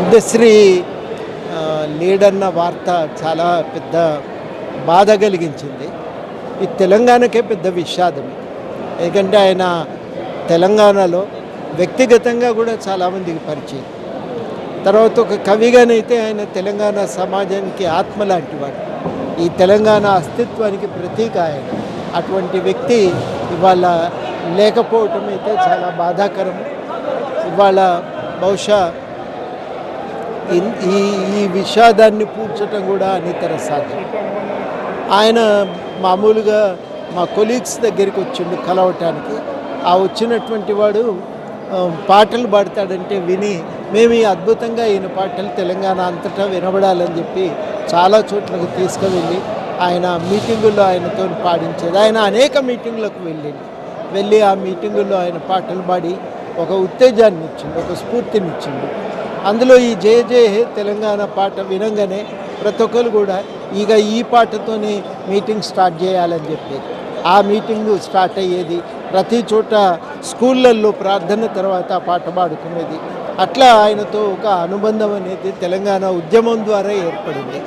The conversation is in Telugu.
అందశ్రీ లీడన్న వార్త చాలా పెద్ద బాధ కలిగించింది. ఈ తెలంగాణకే పెద్ద విషాదం. ఎందుకంటే ఆయన తెలంగాణలో వ్యక్తిగతంగా కూడా చాలామందికి పరిచయం. తర్వాత ఒక కవిగానైతే ఆయన తెలంగాణ సమాజానికి ఆత్మ లాంటివాడు ఈ తెలంగాణ అస్తిత్వానికి ప్రతీక ఆయన. అటువంటి వ్యక్తి ఇవాళ లేకపోవటం అయితే చాలా బాధాకరం. ఇవాళ బహుశా ఈ ఈ విషాదాన్ని పూడ్చటం కూడా అనితర సాధ్యం. ఆయన మామూలుగా మా కొలీగ్స్ దగ్గరికి వచ్చిండు కలవటానికి. ఆ వచ్చినటువంటి వాడు పాటలు పాడతాడంటే విని మేము ఈ అద్భుతంగా ఈయన పాటలు తెలంగాణ అంతటా వినబడాలని చెప్పి చాలా చోట్లకు తీసుకువెళ్ళి ఆయన మీటింగుల్లో ఆయనతో పాడించేది. ఆయన అనేక మీటింగులకు వెళ్ళింది వెళ్ళి ఆ మీటింగుల్లో ఆయన పాటలు పాడి ఒక ఉత్తేజాన్ని ఇచ్చిండు ఒక స్ఫూర్తినిచ్చింది అందులో ఈ జయ జయ హే తెలంగాణ పాట వినంగానే ప్రతి ఒక్కరు కూడా ఇక ఈ పాటతోనే మీటింగ్ స్టార్ట్ చేయాలని చెప్పేది. ఆ మీటింగ్ స్టార్ట్ అయ్యేది ప్రతి చోట స్కూళ్ళల్లో ప్రార్థన తర్వాత ఆ పాట పాడుకునేది. అట్లా ఆయనతో ఒక అనుబంధం అనేది తెలంగాణ ఉద్యమం ద్వారా ఏర్పడింది.